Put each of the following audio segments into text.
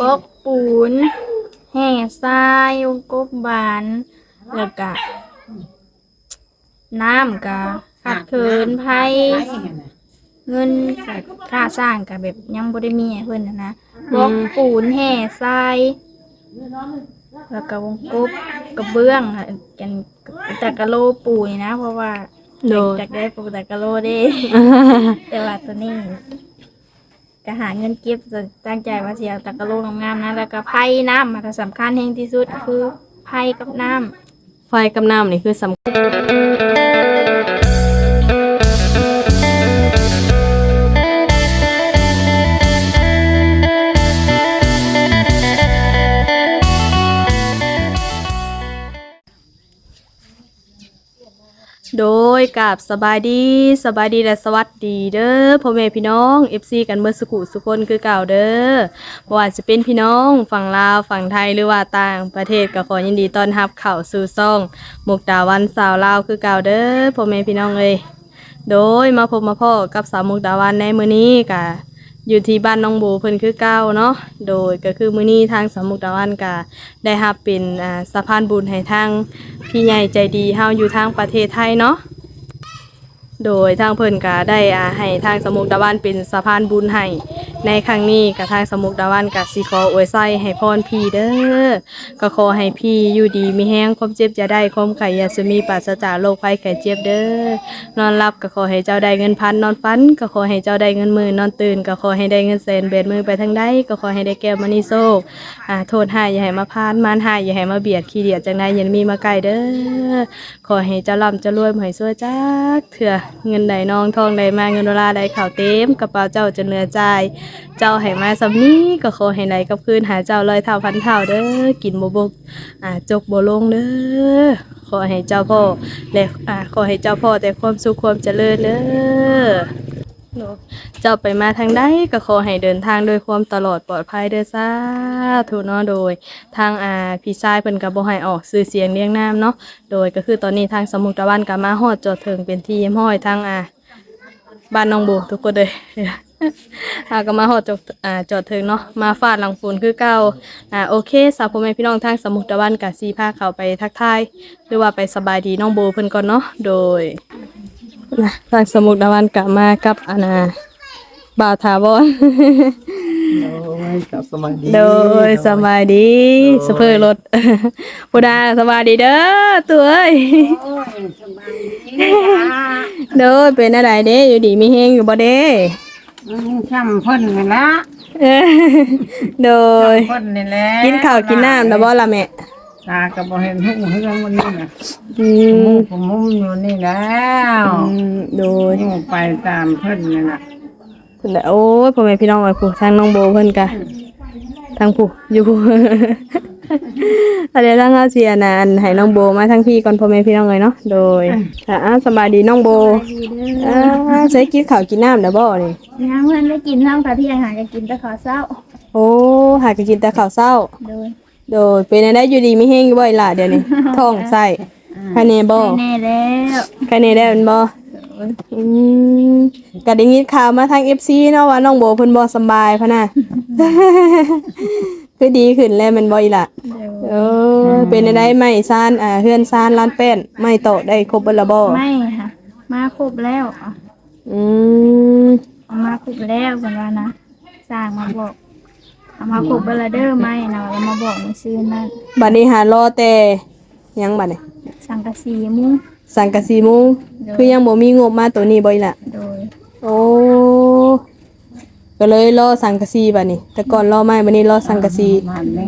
บกปูน แห่ทรายกบบาน แล้วก็น้ำก็ขัดเขินไผเงินก็ค่าสร้างก็แบบยังบ่ได้มีให้เพิ่นนะนะบกปูนแห่ทรายแล้วก็วงกบกระเบื้องอะกันแต่กะโลปูนี่นะ เพราะว่าโดยจากได้ปูแต่กะโลเด้แต่ว่าตัวนี้ ก็หาเงินเก็บจะตั้งใจว่าเสียตะกะโลงามๆนะแล้วก็ไพ่น้ำมันก็สำคัญแห่งที่สุดคือไพ่กับน้ำไฟกับน้ำนี่คือสำคัญ โดยกับสบายดีสบายดีและสวัสดีเด้อพ่อแม่พี่น้อง FC กันเมื่อสกุสุคนคือเก่าเด้อบ่ว่าจะเป็นพี่น้องฝั่งลาวฝั่งไทยหรือว่าต่างประเทศก็ขอยินดีต้อนรับเข้าสู่ซ่องมุกดาวันสาวลาวคือเก่าเด้อพ่อแม่พี่น้องเอ้ยโดยมาพบมาพ่อกับสาวมุกดาวันในมื้อนี้ก็ อยู่ที่บ้านน้องโบเพิ่นคือเก้าเนาะโดยก็คือมื้อนี้ทางสมุกตะวันก็ได้รับเป็นอ่าสะพานบุญให้ทางพี่ใหญ่ใจดีเฮาอยู่ทางประเทศไทยเนาะ โดยทางเพิ่นก็ได้อ่าให้ทางสมุกดาวันเป็นสะพานบุญให้ ในครั้งนี้กับทางสมุกดาวันก็สิขออวยไส้ให้พรพี่เด้อก็ขอให้พี่อยู่ดีมีแห้งความเจ็บจะได้ความไข่ยาสมีปราศจากโรคภัยไข้เจ็บเด้อนอนหลับก็ขอให้เจ้าได้เงินพันนอนฝัน ก็ขอให้เจ้าได้เงินหมื่นนอนตื่น ก็ขอให้ได้เงินแสนเบ็ดมือไปทางใดก็ขอให้ได้แก้วมณีโชคอ่าโทษใหายอย่าให้มาพานมานหายอย่าให้มาเบียดขี้เดียดจังใดอย่ามีมาใกล้เด้อขอให้เจ้าร่ำเจ้ารวยให้สวยจักเถื่อเงินใดน้องทองใดมาเงินดอลลาร์ใดข่าวเต็มกระเป๋าเจ้าจะเหลือใจเจ้าให้มาสำนี้ก็ขอให้ไหนกับคืนหาเจ้าลอยเท่าพันเท่าเด้อกินบ่บกอ่าจกบ่ลงเด้อขอให้เจ้าพ่อและอ่าขอให้เจ้าพ่อแต่ความสุขความเจริญเด้อ เจ้าไปมาทางใดก็ขอให้เดินทางโดยความตลอดปลอดภัยเด้อสาธุเนาะโดย ทางอ่าพี่ชายเพิ่นก็บ่ให้ออกสื่อเสียงเรียงนามเนาะโดยก็คือตอนนี้ทางสมุทรตะวันก็มาฮอดจอดถึงเป็นที่เยี่ยมห้อยทางอ่าบ้านน้องโบทุกคนเลยอาก็มาฮอดจอดอ่าจอดถึงเนาะมาฟาดหลังฝนคือเก่าอ่าโอเคสาวพ่อแม่พี่น้องทางสมุทรตะวันก็สิพาเขาไปทักทายหรือว่าไปสบายดีน้องโบเพิ่นก่อนเนาะโดย นะทางสมุทรตะวันก็มากับอานาบ่าวถาวรโอ้ยกับสมัยดีโดยสบายดีสเพอรถพุดาสบายดีเด้อตัวเอ้ยโอ้ยสบายดีนะโดยเป็นอะไรเด้อยู่ดีมีเฮงอยู่บ่เด้อืมช่ำพ่นนี่ละเออโดยช่ำพ่นนี่แหละกินข้าวกินน้ำแล้วบ่ล่ะแม่ ตาก็บ่เห็นหุ้งเฮืองวันนี้นะอืมุมผมมุมอยู่นี่แล้วอืมโดยอยู่ไปตามเพิ่นนี่ล่ะเพิ่นน่ะโอ้ยพ่อแม่พี่น้องเอ้ยผู้ทางน้องโบเพิ่นกะทางผู้อยู่ผู้ อันเดี๋ยวทางเฮาสิอันน่ะอันให้น้องโบมาทางพี่ก่อนพ่อแม่พี่น้องเอ้ยเนาะโดยค่ะอะสบายดีน้องโบอ่าใช้กินข้าวกินน้ำแล้วบ่นี่น้ำเพื่อนได้กินน้ำค่ะที่อาหารจะกินแต่ขอเศร้า โอ้หากกินแต่ข้าวเช้า โดย โดยเป็นได้อยู่ดีไม่แห้งอยู่บ่อยล่ะเดี๋ยวนี้ ท้องไส้คะแนนบ่แน่แล้วคะแนนได้เป็นบ่อืมก็ได้ยินข่าวมาทาง FC เนาะว่าน้องโบเพิ่นบ่สำบายพะน่ะคือดีขึ้นแล้วแมันบ่อีหล่ะเดี๋ยวเออเป็นได้ไหมซ่านอ่าเฮือนซ่านร้านแป้นไม่โตะได้ครบเบิดและบ่ไม่ค่ะมาครบแล้วอะอืมเอามาครบแล้วกันว่านะสร้างมาบอก เอามาครบเบลเดอร์ไม่นะเรามาบอกในซื้อนั่นบัดนี้หารอแต่หยังบัดนี้สังกะสีมุ้ง สังกะสีมุงคือยังบ่มีงบมาตัวนี้บ่อีหล่ะ โดยโอ้ ก็เลยรอสังกะสีบัดนี้ แต่ก่อนรอไม้บัดนี้รอสังกะสีบ้านนี้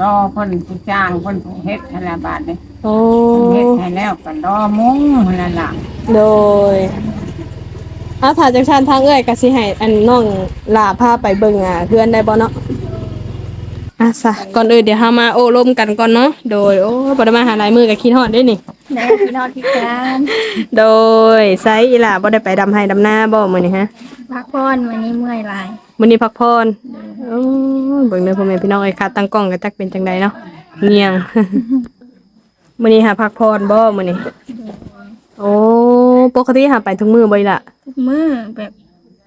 รอเพิ่นผู้จ้างเพิ่นผู้เฮ็ดธนบาทนี่โอ้เฮ็ดให้แล้วก็รอมุ้งนั่นล่ะโดย อาถ้าจังชันทางเอ้อยก็สิให้อันน้องลาพาไปเบิ่งอะเพื่อนได้บ่เนาะอะซะก่อนอื่นเดี๋ยวเฮามาโอ้ร่มกันก่อนเนาะโดยโอ้บ่ได้มาหาหลายมือก็คิดฮอดเด้นี่ได้พี่นอดพี่การโดยไซอีหล่าบ่ได้ไปดำไห้ดำนาบ่มื้อนี้ฮะพักผ่อนวันนี้เมื่อยหลายมื้อนี้พักผ่อนโอ้เบิ่งเด้อพ่อแม่พี่น้องเอ้ยค่ะตั้งกล้องก็จักเป็นจังใดเนาะเงียง มื้อนี้หาพักผ่อนบ่มื้อนี้โอ้ปกติหาไปทุกมื้อบ่อีหล่ะทุกมื้อแบบ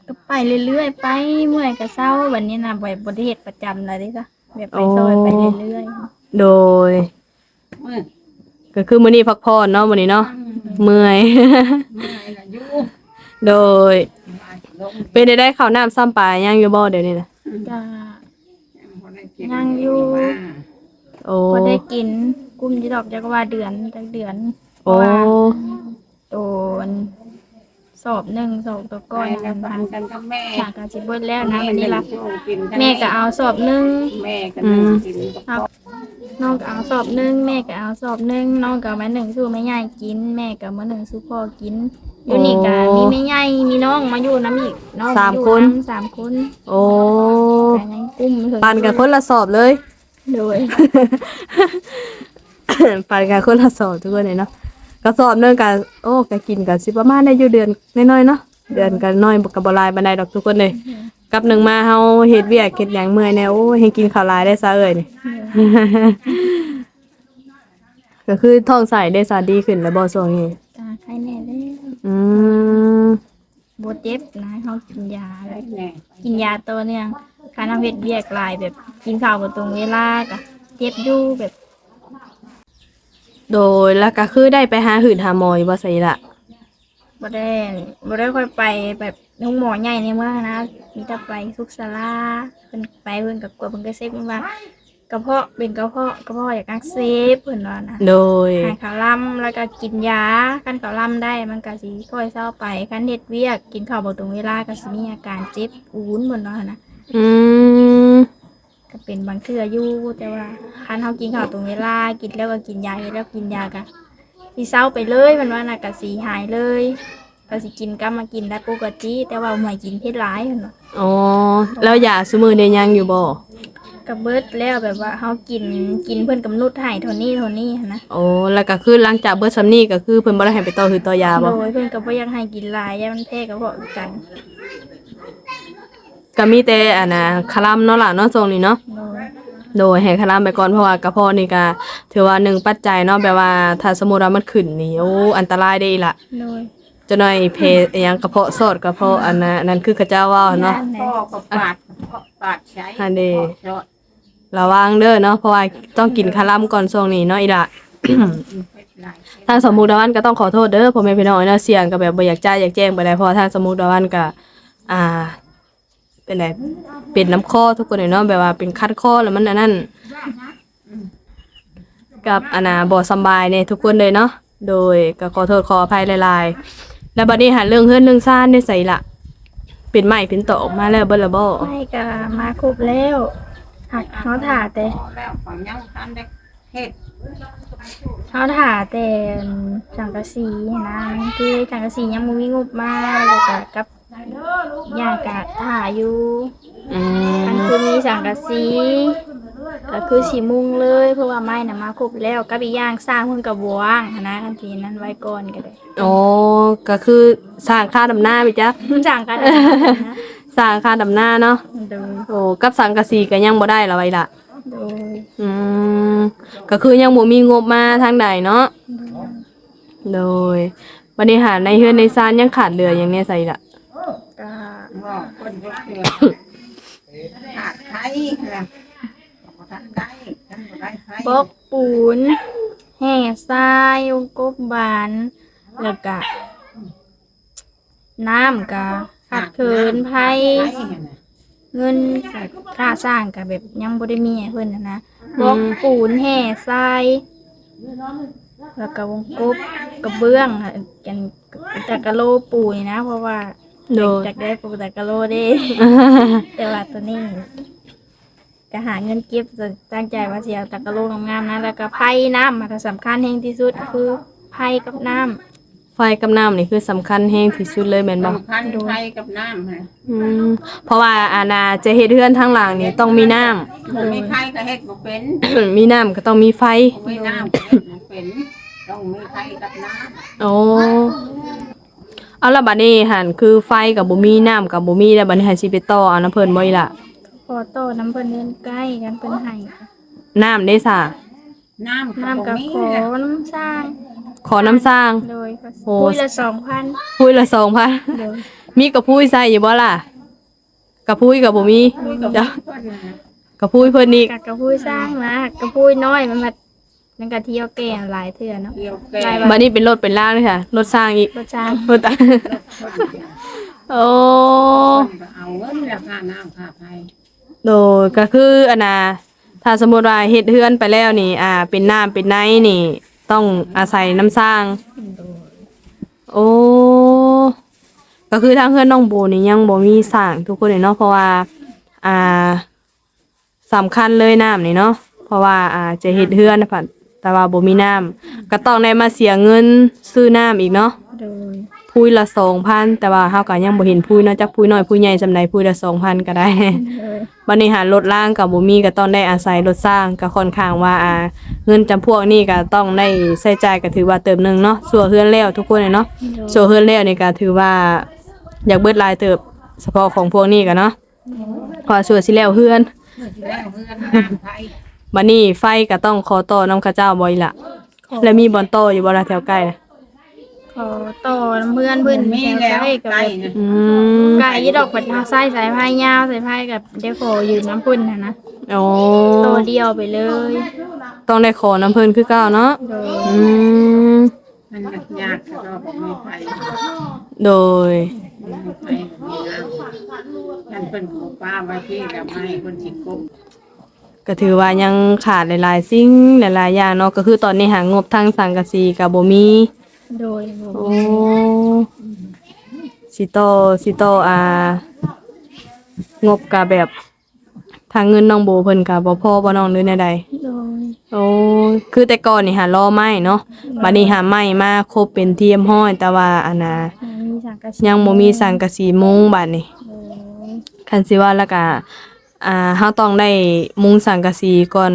ก็ไปเรื่อยๆไปเมื่อยก็เศร้าวันนี้นะบ่อยบ่ได้เฮ็ดประจำเลยเด้จ้ะแบบไปซอยไปเรื่อยโดยมือก็คือมื้อนี้พักผ่อนเนาะมื้อนี้เนาะเมื่อย เมื่อยละอยู่โดยลงเป็นได้ได้ข้าวน้ำซ้ำปลายังอยู่บ่เดี๋ยวนี้นะๆก็บ่ได้กินยังอยู่ โอ้บ่ได้กินกุ้มที่ดอกจักว่าเดือนจักเดือน เพโอ้ราะว่าโดนสอบหนึ่งสอบตัวก้อนกักันนปันกันกับแม่ฉากการสิเบิดแล้วนะวันนี้ล่ะกินแม่ก็เอาสอบหนึ่งแม่ก็นั่งกินกับครับน้องก็เอาสอบหนึ่งแม่ก็เอาสอบหนึ่งน้องก็เอามาหนึ่งสู้แม่ใหญ่กิน แม่ก็มาหนึ่งสู้พ่อกินอยู่นี่ก็มีแม่ใหญ่มีน้องมาอยู่น้ำอีกน้องสามอยู่คนำสามคนโอ้แต่ยังกุ้มถึงปันกันคนละสอบเลย โดย ปันกันคนละสอบทุกคนเลยเนาะ กระสอบหนึงกันโอ้ก็กินกันสิประมาณได้อยู่เดือนน้อยๆเนาะเดือนกันน้อยบ่กับ่หลายบันไดดอกทุกคนเลยกับหนึ่งมาเฮาเฮ็ดเวียกเฮ็ดหยังเมื่อยแน่โอ้ให้กินข้าวหลายได้ซะเอ้ยนี่ก็คือท้องใส่ได้ซะดีขึ้นแล้วบ่ช่วงนี้ตาใครแน่เลยอืมบดเจ็บนะเขากินยาแล้วแม่กินยาตัวเนี่ยการทำเฮ็ดเบียกหลายแบบกินข้าวบ่ตรงเวลากะเจ็บอยู่แบบ โดยแล้วก็คือได้ไปหาหืดหาหมออยู่บ่ใส่ละบ่ได้บ่ได้ค่อยไปแบบน้องหมอใหญ่ในเมืองนะมีแต่ไปสุกศาลาเพิ่นไปเพิ่นก็กลัวเพิ่นก็เซฟเพิ่นว่ากระเพาะเป็นกระเพาะกระเพาะอยากอักเสบเพิ่นว่านะโดยหายขาลำแล้วก็กินยาคันเขาลำได้มันก็สิค่อยเศร้าไปคันเฮ็ดเวียกกินข้าวบ่ตรงเวลาก็สิมีอาการเจ็บอูนเพิ่นว่านะอืม ก็เป็นบางเทื่ออยู่แต่ว่าคันเฮากินข้าวตรงเวลากินแล้วก็กินยาเฮ็ดแล้วกินยาก็สิเศร้าไปเลยเพิ่นว่าน่ะก็สิหายเลยก็สิกินกลับมากินได้ปกติแต่ว่าไม่กินเผ็ดหลายเพิ่นว่าอ๋อแล้วยาซุมือได้ยังอยู่บ่ก็เบิดแล้วแบบว่าเฮากินกินเพิ่นกำหนดให้เท่านี้เท่านี้หั้นนะโอ้แล้วก็คือหลังจากเบิดซำนี้ก็คือเพิ่นบ่ได้ให้ไปต่อคือต่อยาบ่โดยเพิ่นก็บ่อยากให้กินหลายอย่ามันแพ้กระเพาะคือกัน ก็มีแต่อันน่ะคลำเนาะล่ะเนาะช่วงนี้เนาะโดยโดยให้คลำไปก่อนเพราะว่ากระเพาะนี่ก็ถือว่าหนึ่งปัจจัยเนาะแบบว่าถ้าสมมุติว่ามันขึ้นนี่โอ้อันตรายได้อีหละโดยจะหน่อยเพอหยังกระเพาะสอดกระเพาะอันนั้นอันนั้นคือเขาเจ้าว่าเนาะ พ่อก็ปาดปาดใช้อันนี้ ชอดระวังเด้อเนาะเพราะว่าต้องกินคลำก่อนช่วงนี้เนาะอีหละเผ็ดหลายทางสมมุติวันก็ต้องขอโทษเด้อพ่อแม่พี่น้องเนาะเสียงก็แบบบ่อยากจ่ายอยากแจ้งไปได้เพราะว่าทางสมมุติวันก็อ่า เป็นไดเป็นน้ำคอทุกคนเลยเนาะแบบว่าเป็นคัดคอแล้วมันอันนั้นกับอนน่ะบ่สบายเนี่ยทุกคนเลยเนาะโดยก็ขอโทษขออภัยหลายๆ แล้วบัดนี้หาเรื่องเฮือนเรื่องซ่านได้ใส่ละเป็นใหม่เป็นตอกมาแล้วเบิ่ละบ่ไม่ก็มาครบแล้วหักเขาถ่าแต่แล้วของยังทันได้เฮ็ดเขาถ่าแต่สังกะสีนะคือสังกะสียังบ่มีงบมาแล้วก็กับ ยากะถ่าอยู่อือันมคือมีสังกะสีก็คือสีมุงเลย เพราะว่าไม้น่ะมาครบแล้วกับอีกอย่างสร้างเพิ่นก็บ่ว่างหั้นนะทันทีนั้นไว้ก่อนก็ได้ โอ้ก็คือสร้างค่าดำหน้าไปจ้ะสร้างกันนะสร้างค่าดำหน้าเนาะโดยโอ้กับสังกะสีก็ยังบ่ได้ละไว้ละโดยอืมก็คือยังบ่มีงบมาทางใดเนาะโดยบัดนี้หาในเฮือนในซานยังขาดเหลืออย่างเนี้ยใส่ละ ก็ว่าคนยกเรือขาดไข่นะบ่ทันได้ทันบ่ได้ไข่บล็อกปูน แห่ทรายวงกบบาน แล้วก็น้ำก็ขาดเคินไผไข่น่ะเงินก็ค่าสร้างก็แบบยังบ่ได้มีให้เพิ่นน่ะนะบล็อกปูนแห่ทรายแล้วก็วงกบกระเบื้องอะกันตะกะโลปูนี่นะ เพราะว่า โดยจากได้ปูตะกะโลเด้ แต่ว่าตัวนี้ก็หาเงินเก็บจะตั้งใจว่าสิเอาตะกะโลงามๆนะแล้วก็ไผ่น้ำมันก็สำคัญแห่งที่สุดคือไผ่กับน้ำไฟกับน้ำนี่คือสำคัญแฮงที่สุดเลยแม่นบ่สำคัญไข่กับน้ำฮะอืมเพราะว่าอาณาจะเฮ็ดเฮือนทางหลังนี่ต้องมีน้ำ บ่มีไข่ก็เฮ็ดบ่เป็นมีน้ำก็ต้องมีไฟ บ่มีน้ำก็เฮ็ดบ่เป็น ต้องมีไข่กับน้ำ โอ้ เอาละบัดนี้หันคือไฟกับบ่มีน้ำกับบ่มีแล้วบัดนี้หันสิไปต่อเอาน้ำเพิ่นบ่อีล่ะพอโตน้ำเพิ่นเดินใกล้กันเพิ่นให้น้ำได้ซะน้ำน้ำก็กับบ่มีขอแหละน้ำสร้างขอน้ำสร้างโดยก็โอ้คุยละสองพันคุยละ2,000โดยมีกระพุ้ยใส่อยู่บ่ล่ะกระพุ้ยกับบ่มีจ้ะกระพุ้ยเพิ่นอีกกะกระพุ้ยสร้างนะกระพุ้ยน้อยมันมา นั่นก็เที่ยวแก่หลายเทื่อเนาะเดียวแกหลายบัดนี้เป็นรถเป็นล่างเลยค่ะ รถสร้างอีกรถช้างรถตาโอ้เอาเงินแล้วค่าน้ำค่าไฟโดยก็คืออันน่ะถ้าสมมุติว่าเฮ็ดเฮือนไปแล้วนี่ อ่า เป็นน้ำเป็นไนนี่ ต้องอาศัยน้ำสร้าง โอ้ ก็คือทางเพื่อนน้องโบนี่ยังบ่มีสร้างทุกคนเลยเนาะเพราะว่า อ่าสำคัญเลยน้ำนี่เนาะเพราะว่า อ่าจะเฮ็ดเฮือนนะพัน แต่ว่าบ่มีน้ำก็ต้องได้มาเสียเงินซื้อน้ำอีกเนาะโดยพุยละ2,000แต่ว่าเฮาก็ยังบ่เห็นพุยเนาะจักพุยน้อยพุยใหญ่ซำใดพุยละ2,000ก็ได้ โดยบัดนี้หารถล่างกับบ่มีก็ต้องได้อาศัยรถสร้างก็ค่อนข้างว่าอ่าเงินจำพวกนี้ก็ต้องได้ใช้จ่ายก็ถือว่าเติมหนึงเนาะส่วนเฮือนแล้วทุกคนเลยเนาะส่วนเฮือนแล้วนี่ก็ถือว่าอยากเบิดหลายเติบเฉพาะของพวกนี้ก็เนาะเพอส่วนสิแล้วเฮือน แล้วเงินน้ำไฟ บัดนี้ไฟก็ต้องขอต่อน้ำข้าเจ้าบ่อีละแล้วมีบ่อนต่ออยู่บ่ล่ะแถวใกล้น่ะขอต่อน้ำเพื่อนเพื่อนมีแถวแล้วใกล้กับไก่นะอืมไก่ยี่ดอกปัดทางซ้ายสายพายยาวสายพายกับเดโคอยู่น้ำพุ่นนะนะโอ้ตัวเดียวไปเลย ต้องได้ขอน้ำเพิ่นคือเก่าเนาะโดยอืมมันยากก็บอกมีไฟโดยมีไฟมีน้ำฉันเป็นของป้าไว้ที่แล้วไม่คนสิกบ ก็ถือว่ายังขาดหลายๆสิ่งหลายๆอย่างเนาะก็คือตอนนี้หางบทางสังกะสีกับบ่มีโดยโดโอ้ยสิโตสิโตอ่างบก็แบบทางเงินน้องโบเพิ่นก็บ่พอบ่น้องหรือแนวใดโดยโอ้คือแต่ก่อนนี่หารอไม้เนาะบัดนี้หาไม้มาครบเป็นเทียมห้อยแต่ว่าอันน่ะมีสังกะสียังบ่มีสังกะสีมุงบัดนี้โดยคันสิว่าแล้วก็ อ่าเฮาต้องได้มุงสังกะสีก่อน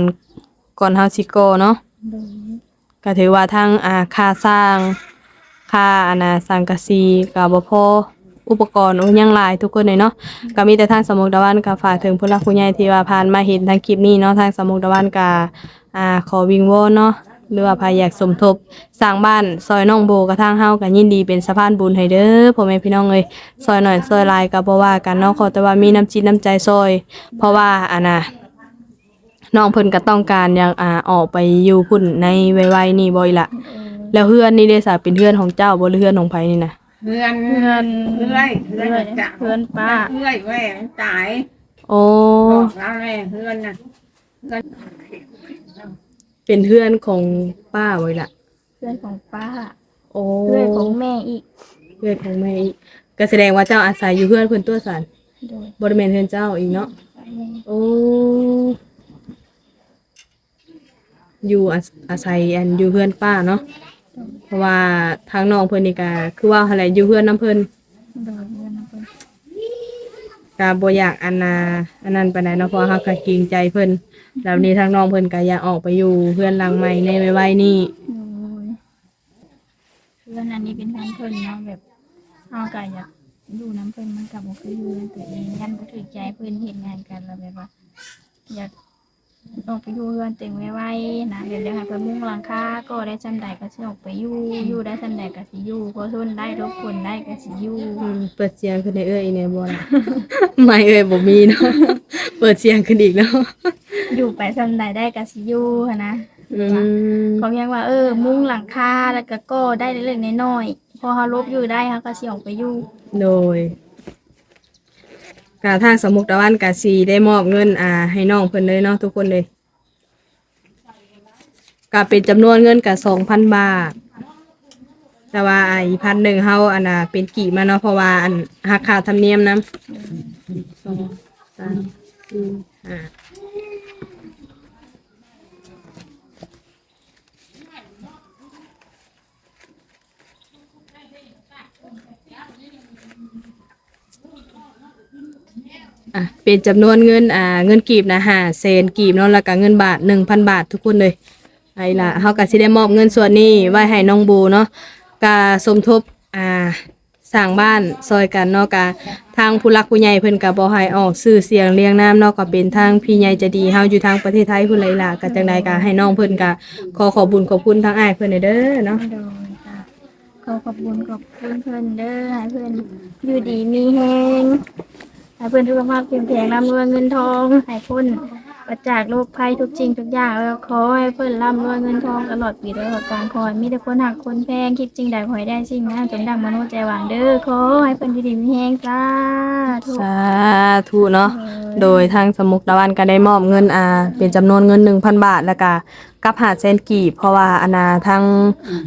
ก่อนเฮาสิก่อเนาะโดยก็ถือว่าทั้งอ่าค่าสร้างค่าอานาสังกะสีก็บ่พออุปกรณ์โอ้ยังหลายทุกคนเลยเนาะก็มีแต่ทางสมุกตะวันก็ฝากถึงผู้หลักผู้ใหญ่ที่ว่าผ่านมาเห็นทางคลิปนี้เนาะทางสมุกตะวันก็อ่าขอวิงวอนเนาะ หรือว่าใครอยากสมทบสร้างบ้านซอยน้องโบกับทางเฮาก็ยินดีเป็นสะพานบุญให้เด้อพ่อแม่พี่น้องเอ้ยซอยหน่อยซอยหลายก็บ่ว่ากันเนาะขอแต่ว่ามีน้ำจิตน้ำใจซอย เพราะว่าอันน่ะน้องเพิ่นก็ต้องการอยากอ่าออกไปอยู่พุ่นในไวๆนี่บ่อยละแล้วเฮือนนี่เด้ซะเป็นเฮือนของเจ้าบ่หรือเฮือนของไผนี่นะเพื่อนเพื่อนเพื่อนเพื่เพื่ออนนจะเพื่อนป้าเพื่อนแม่ตายโอ้บอกแล้วแม่เพื่อนน่ะเพื่อน เป็นเฮือนของป้าไว้ละเพื่อนของป้า โอ้เพื่อนของแม่อีกเฮือนของแม่อีกก็แสดงว่าเจ้าอาศัยอยู่เฮือนเพิ่นตัวสันโดยบ่ได้แม่นเฮือนเจ้าอีกเนาะแม่โอ้ อยู่อาอาศัยอันอยู่เฮือนป้าเนาะ เพราะว่าทางน้องเพิ่นนี่ก็คือว่าหั่นแหละอยู่เฮือนน้ำเพิ่นโดยเพื่อนของเพื่อน ก็บ่อยากอันนาอันนั้นปานใดเนาะเพราะเฮาก็เกรงใจเพิ่นแล้วนี้ทางน้องเพิ่นก็อยากออกไปอยู่เพื่อนหลังใหม่ในไวๆนี้โดยเพื่อนอันนี้เป็นทางเพื่อนเนาะแบบเอาไก่อยากอยู่น้ำเพื่อนมันกับบ่เคยอยู่ตัวเองยันบ่ถือใจเพื่อนเห็นงานกันแล้วแบบว่า อยาก ออกไปอยู่เพื่อนเต็งไว้ๆนะเดี๋ยวเดี๋ยวให้เพื่อนมุ่งหลังคาก็ได้จำใดก็สิออกไปอยู่อยู่ได้จำใดก็สิอยู่เพราะทนได้รบกวนได้ก็สิอยู่อืมเปิดเสียงขึ้นในเอ้ยอีแน่บ่ล่ะ ไม่เอ้ยบ่มีเนาะ เปิดเสียงขึ้นอีกเนาะอยู่ไปจำใดได้ก็สิอยู่หั้นนะ อืมเขาเพียงว่าเออ มุ้งหลังคาแล้วก็ก็ได้เล็กๆน้อยๆพอเขาลบอยู่ได้เขาก็สิออกไปอยู่โดย กาทางสมุกตะวันกาสีได้มอบเงินอ่าให้น้องเพิ่นเลยเนาะทุกคนเลยก็เป็นจำนวนเงินกับ2,000บาท แต่ว่าอ่าอีพันหนึ่งเฮาอันน่ะเป็นกี่มาเนาะเพราะว่าอันหักค่าธรรมเนียมนำสองสามสี่ห้า อะเป็นจำนวนเงินอ่าเงินกีบนะห้าเซนกีบเนาะแล้วก็เงินบาทหนึ่งพันบาททุกคนเลยไอ้ล่ะเฮาก็สิได้มอบเงินส่วนนี้ไว้ให้น้องบูเนาะก็สมทบอ่าสร้างบ้านซอยกันเนาะก็ทางผู้หลักผู้ใหญ่เพิ่นก็บ่ให้ออกชื่อเสียงเรียงนามเนาะก็เป็นทางพี่ใหญ่ใจะดีเฮาอยู่ทางประเทศไทยพุ่นเลล่ะก็จังใดก็ให้น้องเพิ่นก็ขอขอบคุญขอบคุณทางอ้ายเพิ่นเด้อเนาะ โดยค่ะขอขอบคุณขอบคุณเพิ่นเด้อให้เพิ่นอยู่ดีมีแฮง ให้เพิ่อนสุขภาพเข้มแข็งร่ำรวยเงินทองให้เพิ่นประจากโรคภัยทุกจริงทุกอย่างแล้วขอให้เพิ่อนร่ำรวยเงินทองตลอดปีตลอดกาลขอให้มีแต่คนหักคนแพงคิดจริงใดขอให้ได้สิ่งนั้นจงดังมโนใจหวังเด้อขอให้เพิ่นอยู่ดีมีแฮงสาธุสาธุเนาะโดยทางสมุกตะวันก็ได้มอบเงินอาเป็นจำนวนเงิน 1,000 บาทแล้วก็กับหาเซนกีบเพราะว่าอานาทาง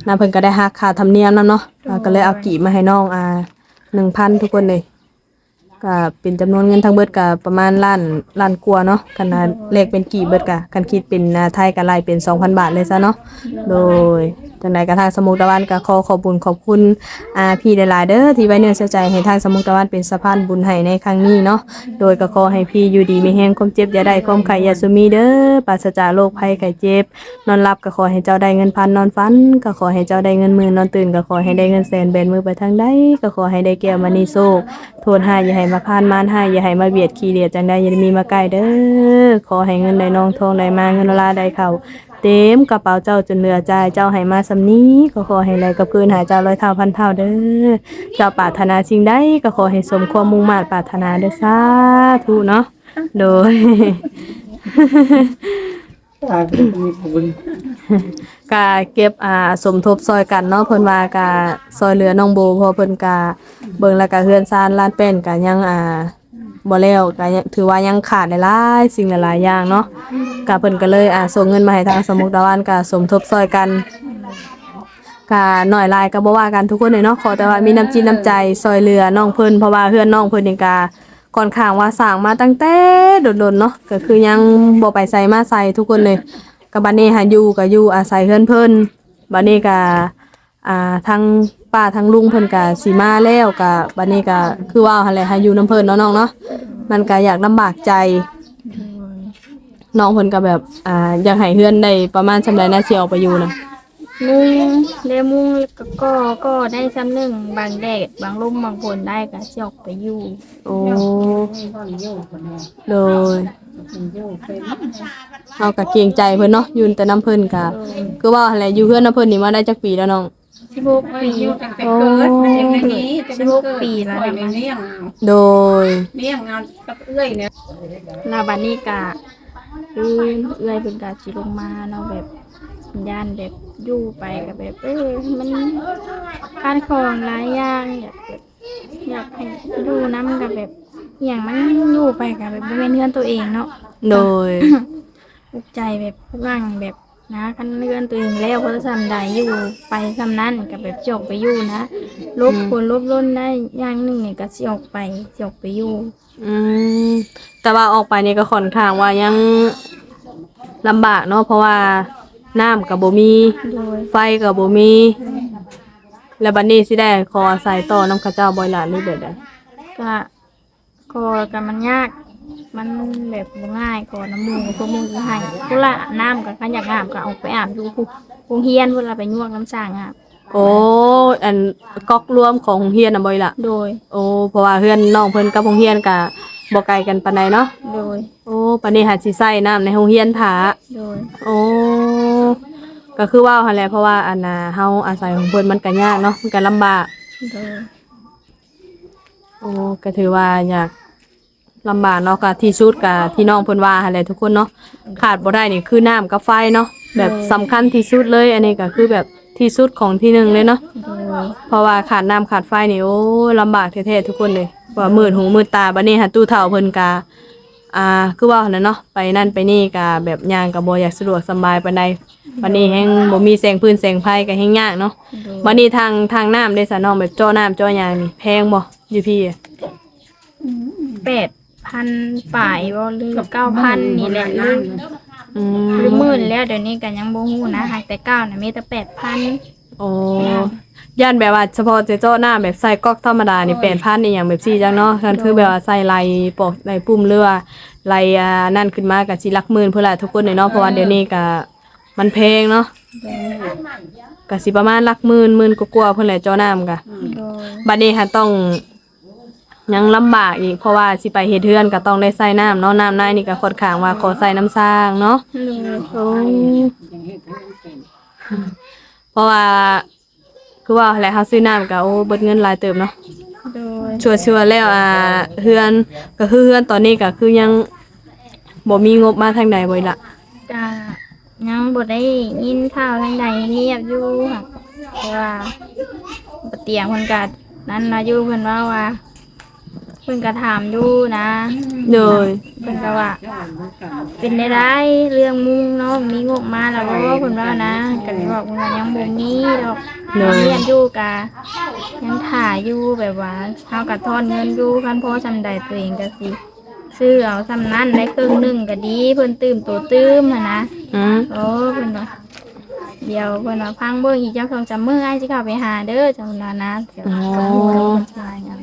นาเพิ่นก็ได้หักค่าธรรมเนียมนํเนาะก็เลยเอากีบมาให้น้องอ่า1,000ทุกคนเลย ก็เป็นจำนวนเงินทั้งเบิดก็ประมาณล้านล้านกว่าเนาะคันน่ะเลขเป็นกีบเบิดก็คันคิดเป็นอ่าไทยก็ไล่เป็น 2,000 บาทเลยซะเนาะโดยจังไดก็ทางสมุกตะวันก็ขอขอบคุญขอบคุณอ่าพี่หลายๆเด้อที่ไว้เนื้อเชื่อใจให้ทางสมุกตะวันเป็นสะพานบุญให้ในครั้งนี้เนาะโดยก็ขอให้พี่อยู่ดีมีแห้งความเจ็บอย่าได้ความไข้อย่าสุมีเด้อปราศจากโรคภัยไข้เจ็บ นอนหลับก็ขอให้เจ้าได้เงินพันนอนฝัน ก็ขอให้เจ้าได้เงินหมื่นนอนตื่นก็ขอให้ได้เงินแสนแบนมือไปทางใดก็ขอให้ได้แก้วมณีโซกโทษหายอย่าให้มาพานมานใหายอย่าให้มาเบียดขี้เดียดจังใดอย่ามีมาใกล้เด้อขอให้เงินได้นองทองได้มาเงินลาได้เขาเต็มกระเป๋าเจ้าจนเหลือใจเจ้าให้มาสำนี้ก็ขอให้ไหลกับคืนหายเจ้าร้อยเท่าพันเท่าเด้อเจ้าปรารถนาสิ่งใดก็ขอให้สมความมุ่งมั่นปรารถนาเด้อสาธุเนาะโดย ตายเป็นมีบุญกาเก็บอ่าสมทบซอยกันเนาะเพิ่นว่ากาซอยเหลือน้องโบเพอเพิ่นกาเบิ่งแล้วก็เฮือนซานลานเป็นก็ยังอ่าบ่แล้วก็ยังถือว่ายังขาดหลายๆสิ่งหลายๆอย่างเนาะก็เพิ่นก็เลยอ่าส่งเงินมาให้ทางสมุกดาวันก็สมทบซอยกันก็น้อยลายก็บ่ว่ากันทุกคนเลยเนาะขอแต่ว่ามีน้ำจิตน้ำใจซอยเหลือน้องเพิ่นเพราะว่าเฮือนน้องเพิ่นนี่ก็ ค่อนข้างว่าสร้างมาตั้งแต่โดนๆเนาะก็คือยังบ่ไปใส่มาใส่ทุกคนเลยกับบัดนี้หาอยู่ก็อยู่อาศัยเพิ่อนเพิ่นบัดนี้ก็อ่าทั้งป้าทั้งลุงเพิ่นก็สิมาแล้วก็บัดนี้ก็คือว่าหั่นแหละหาอยู่นํเพิ่นเนาะน้องเนาะมันก็อยากลำบากใจน้องเพิ่นก็แบบอ่าอยากให้เฮือนได้ประมาณซำใดน่าสิออกไปอยู่นะ มุงเลมุงก็ก็ก็ได้ซ้ำหนึ่งบางแดดบางลมบางฝนได้ก็สิออกไปอยู่โอ้พ่อโยกคนนี้โดยโยกเป็นเฮาก็เกรงใจเพิ่นเนาะอยู่แต่น้ำเพิ่นก็คือว่าหั่นแหละอยู่เฮือนน้ำเพิ่นนี่มาได้จักปีแล้วน้องสิบหกปีโยกตั้งแต่เกิดมันยังไม่นี้สิบหกปีแล้วปล่อยนะเลี้ยงโดยเลี้ยงงานกับเอื้อยเนี่ยลาบันนี้กะคือเอื้อยเป็นกาสิลงมาเนาะแบบ ย่านแบบอยู่ไปกับแบบเออมันการของหลายอย่างอยากแบบอยากให้ดูน้ำกับแบบอหย่างมันอยู่ไปกับแบบบ่แม่นเฮือนตัวเองเนาะโดยอุกใจแบบร่างแบบนะคันเลื่อนตัวเองแล้วเพราะทำใดอยู่ไปทำนั้นกับแบบจกไปอยู่นะลบคนลบล้นได้อย่างหนึ่งเนี่ยก็สิออกไปสิออกไปอยู่ อืมแต่ว่าออกไปนี่ก็ค่อนข้างว่ายังลำบากเนาะเพราะว่า น้ำกับบ่มี โดยไฟกับบ่มี แล้วบัดนี้สิได้ขออาศัยต่อน้ำข้าเจ้าบ่อยหลานหรือแบบใดก็ก็กันมันยาก มันแบบบ่ง่ายก่อนน้ำมูกพวกมูกให้พุละน้ำกับขันอยากอาบก็เอาไปอาบอยู่ผู้ผู้เฮียนเวลาไปยวกน้ำสร้างอาบโอ้อันก๊อกรวมของโรงเรียนน่ะบ่อยล่ะ โดย โอ้เพราะว่าเฮือนน้องเพิ่นกับโรงเรียนก็ บ่ไกลกันปานใดเนาะ โดย โอ้ปานนี้หัดสิใช้น้ำในโรงเรียนถาโดย โอ้ ก็คือว่าหั่นแหละเพราะว่าอันน่ะเฮาอาศัยของเพิ่นมันก็ยากเนาะ มันก็ลำบาก โดย โอ้ก็ถือว่าอยากลำบากเนาะก็ที่สุดกับที่น้องเพิ่นว่าหั่นแหละทุกคนเนาะขาดบ่ได้นี่คือน้ำกับไฟเนาะแบบสำคัญที่สุดเลย อันนี้ก็คือแบบที่สุดของที่หนึ่งเลยเนาะโดย เพราะว่าขาดน้ำขาดไฟนี่โอ้ลำบากแท้ๆทุกคนเลย ว่ามืดหูมืดตาบัดนี้หันตู้เฒ่าเพิ่นกาอ่าคือว่าหั่นน่ะเนาะไปนั่นไปนี่ก็แบบย่างก็บ่อยากสะดวกสำบายปานใดบัดนี้แฮงบ่มีแสงพื้นแสงไฟก็แฮงยากเนาะโดยบัดนี้ทางทางน้ำได้ซะน้องแบบจ่อน้ำจ่อยางนี่แพงบ่อยู่พี่อะแปดพันป่ายบ่หรือเก้าพันนี่แหละหรืออืหรือมหมื่นแล้วเดี๋ยวนี้ก็ยังบ่ฮู้นะหากแต่เก้าน่ะมีแต่แปดพันโอ้ ย่านแบบว่าเฉพาะเจ๊เจ้าหน้าแบบใส่ก๊อกธรรมดานี่เป็นพันนี่อย่างแบบซี่จังเนาะนั่นคือแบบว่าใส่ลายปอกลายปุ่มเรือลายอ่านั่นขึ้นมาก็สิหลักหมื่นเพิ่นล่ะทุกคนเลยเนาะเพราะว่าเดี๋ยวนี้ก็มันแพงเนาะก็สิประมาณหลักหมื่นหมื่นกว่าๆเพิ่นแหละเจ้าน้ำก็โดยบัดนี้ค่ะต้องยังลำบากอีกเพราะว่าสิไปเฮ็ดเฮือนก็ต้องได้ใส่น้ำเนาะน้ำในนี่ก็ค่อนข้างว่าขอใส่น้ำสร้างเนาะโดยโอ้เพราะว่า คือว่าแหละเฮาซื้อน้ำก็โอ้เบิดเงินหลายเติบเนาะโดยชัวร์ๆแล้วอ่าเฮือนก็คือเฮือนตอนนี้ก็คือยังบ่มีงบมาทางใดบ่ล่ะก็ยังบ่ได้ยินข่าวทางใดเงียบอยู่ค่ะแต่ว่าบ่เตียงเพิ่นก็นั่นนะอยู่เพิ่นว่าว่า เพิ่นก็ถามอยู่นะโดยเพิ่นก็ว่า เป็นได้ได้เรื่องมุงเนาะมีงบมาแล้วบ่เพิ่นว่านะก็เลยบอกว่ายังบ่มีดอกเนอะเรียนอยู่กะยังถ่ายอยู่แบบว่าเฮาก็ทอนเงินอยู่คันพอซำใดตัวเองก็สิซื้อเอาซำนั้นได้ครึ่งหนึงก็ดีเพิ่นตื่มตัวตื้มหันนะ อืมโอ้เพิ่นว่าเดี๋ยวเพิ่นว่าพังเบิ่งอีกจักสองสามมื้ออ้ายสิเข้าไปหาเด้อจังว่านะเดี๋ยวเพิ่นฮู้แล้วเพิ่นสิว่าหยัง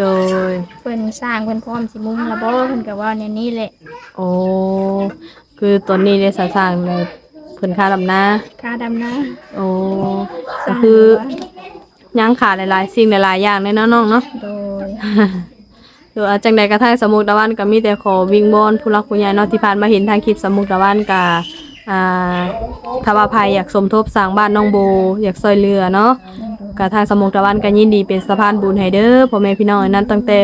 โดย เพิ่นสร้างเพิ่นพร้อมสิมุงแล้วบ่เพิ่นก็ว่าแนวนี้แหละโอ้ คือตอนนี้ได้สร้างเลยเพิ่นค่าลำนาค่าดำนะโอ้ก็คือยังขาดหลายๆ สิ่งหลายๆอย่างเลยเนาะน้องเนาะ โดย หรืออาจังใดกระทั่งสมุกตะวันก็มีแต่ขอวิงบอนผู้รักผู้ใหญ่เนาะที่ผ่านมาเห็นทางคลิปสมุกตะวันก็อ่าถ้าว่าภัยอยากสมทบสร้างบ้านน้องโบ อยากซอยเรือเนาะ ก็ทางสมุกตะวันก็ยินดีเป็นสะพานบุญให้เด้อพ่อแม่พี่น้องนั้นตั้งแต่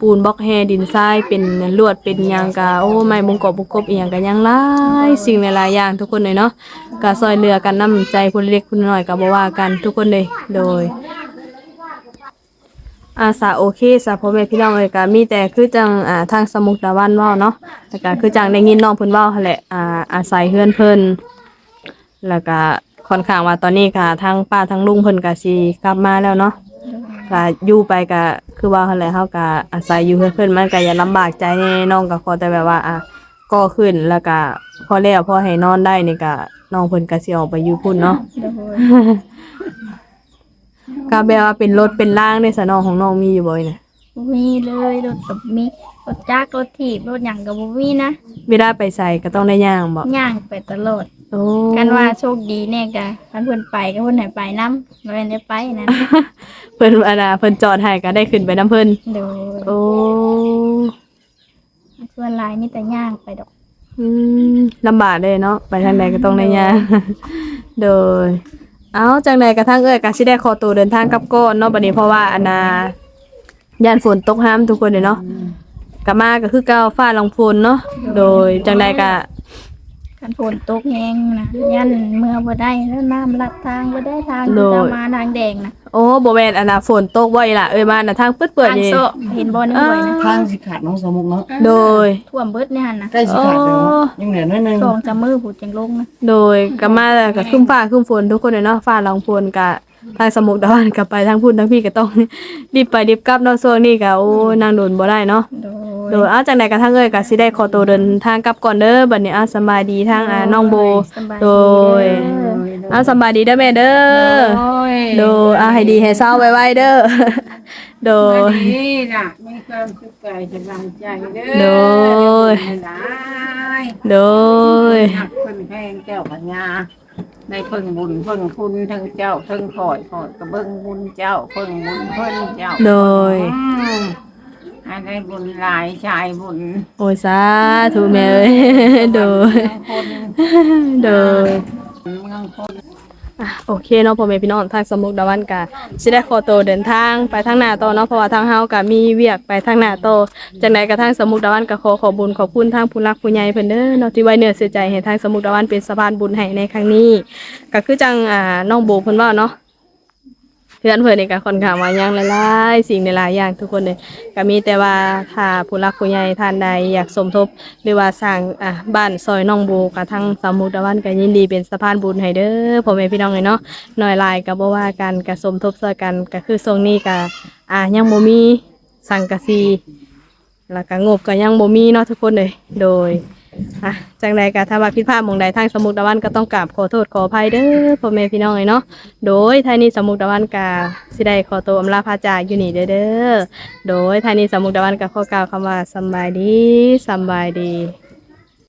ปูนบล็อกแฮดินทรายเป็นลวดเป็นยังกะโอ้ไม้มงกบบุกกบอีหยังก็ยังหลายสิ่งหลายอย่างทุกคนเลยเนาะก็ซอยเรือกันน้ำใจคนเล็กคนน้อยก็บ่ว่ากันทุกคนเลยโดยอาสาโอเคสาพ่อแม่พี่น้องเอ้ยก็มีแต่คือจังอ่าทางสมุกตะวันว้าเนาะแล้วก็คือจังได้ยินน้องเพิ่นว้าแหละอ่าอาศัยเฮือนเพิ่นแล้วก็ ค่อนข้างว่าตอนนี้ก็ทางป้าทางลุงเพิ่นก็สิกลับมาแล้วเนาะก็อยู่ไปก็คือว่าหั่นแหละเฮาก็อาศัยอยู่เฮือนเพิ่นมันก็อย่าลำบากใจแน่น้องก็ขอแต่แบบว่าอะก็ขึ้นแล้วก็พอแล้วพอให้นอนได้นี่ก็น้องเพิ่นก็สิออกไปอยู่พุ่นเนาะโดยก็แบบว่าเป็นรถเป็นล่างในสนองของน้องมีอยู่บ่อยน่ะบ่มีเลยรถกับมีรถจักรรถถีบรถหยังก็บ่มีนะเวลาไปใส่ก็ต้องได้ย่างบ่ย่างไปตลอดโอ้กันว่าโชคดีแน่กะคันเพิ่นไปก็เพิ่นให้ไปนํบ่แม่นได้ไปนะเพิ่นอันน่ะเพิ่นจอดให้ก็ได้ขึ้นไปน้ำเพิ่นโดยโอ้ส่วนหลายมีแต่ย่างไปดอกอืมลำบากเลยเนาะไปทางใดก็ต้องได้ย่างโดยเอาจังใดกระทั่งเอ้ยก็สิได้ขอตัวเดินทางกลับก่อนเนาะบัดนี้เพราะว่าอันน่ะย่านฝนตกห้ามทุกคนเลยเนาะก็มาก็คือเก่าฟ้าลงฝนเนาะโดยจังใดก็ คันฝนตกแฮงนะยันเมื่อบ่ได้แล้วน้ำลัดทางบ่ได้ทางที่จะมาทางแดงนะโอ้บ่แม่นอันน่ะฝนตกบ่อีหล่ะเอ้ยมาน่ะทางเปื้อนทางๆนี่ โซะเห็นบ่ในห้วยนะทางสิขาดน้องสมุกเนาะโดย ท่วมเบิดในหั่นน่ะใกล้สิขาดแล้วเนาะยังเหลือน้อยหนึงสองจามมือผู้จังลงนะโดยก็มาแล้วก็ครึ้มฟ้าครึ้มฝนทุกคนเลยเนาะฟ้าลองฝนก็ ทางสมุกดาวันก็ไปทางพุ่นทางพี่ก็ต้องรีบไปรีบกลับเนาะช่วงนี้ก็โอ้นางโดนบ่ได้เนาะโดโดยเอาจังไดก็ทางเอ้ยก็สิได้ขอตัวเดินทางกลับก่อนเด้อบัดนี้อาสำบายดีทางอ่าน้องโบสบายโดยเอาสำบายดีเด้อแม่เด้อโอ้ยโดยเอาให้ดีให้เศร้าไว้ๆเด้อโดยนี่ล่ะมีความสุขกายสบายใจเด้อโดยหลายโดยนักเพิ่นแพงเจ้าปัญญา ในเพิ่งบุญเพิ่งคุณทั้งเจ้าทั้งคอยคอยก็เบิ่งบุญเจ้าเพิ่งบุญเพิ่นเจ้าโดย อืมให้ได้บุญหลายชายบุญโอ้ยสาธุแม่เอ้ย โดย คนโดย เมืองคน อะโอเคเนาะพ่อแม่พี่น้องทางสมุกดาวันกะสิได้ขอตัวเดินทางไปทางหน้าโตเนาะเพราะว่าทางเฮากะมีเวียกไปทางหน้าโตจากไหนกระทั่งสมุกดาวันก็ขอขอบุญขอบคุณทางผู้รักผู้ใหญ่เพิ่นเด้อเนาะที่ไว้เนื้อเสียใจให้ทางสมุกดาวันเป็นสะพานบุญให้ในครั้งนี้ก็คือจังอ่าน้องโบเพิ่นว่าเนาะ พื่อนเพิ่นนี่ก็ค่อนข้างว่ายังหลายๆสิ่งหลายๆอย่างทุกคนเลยก็มีแต่ว่าถ้าผู้รักผู้ใหญ่ท่านใดอยากสมทบ หรือว่าสร้างอะบ้านซอยน้องโบกับทางสามมุกดาวันก็ยินดีเป็นสะพานบุญให้เด้อพ่อแม่พี่น้องเลยเนาะหน่อยลายก็บ่ว่ากันก็สมทบช่วยกันก็คือทรงนี้ก็อะยังบ่มีสังกะสีแล้วก็งบก็ยังบ่มีเนาะทุกคนเลยโดย อะจังใดก็ถ้าว่าผิดพลาดหมองใดทางสมุกตะวันก็ต้องกราบขอโทษขออภัยเด้อพ่อแม่พี่น้องเลยเนาะโดยทายนี้สมุกตะวันก็สิได้ขอตัวอำลาพาจากอยู่นี่เด้อเด้อโดยทายนี้สมุกตะวันก็ขอกล่าวคำว่าสำบายดีสำบายดี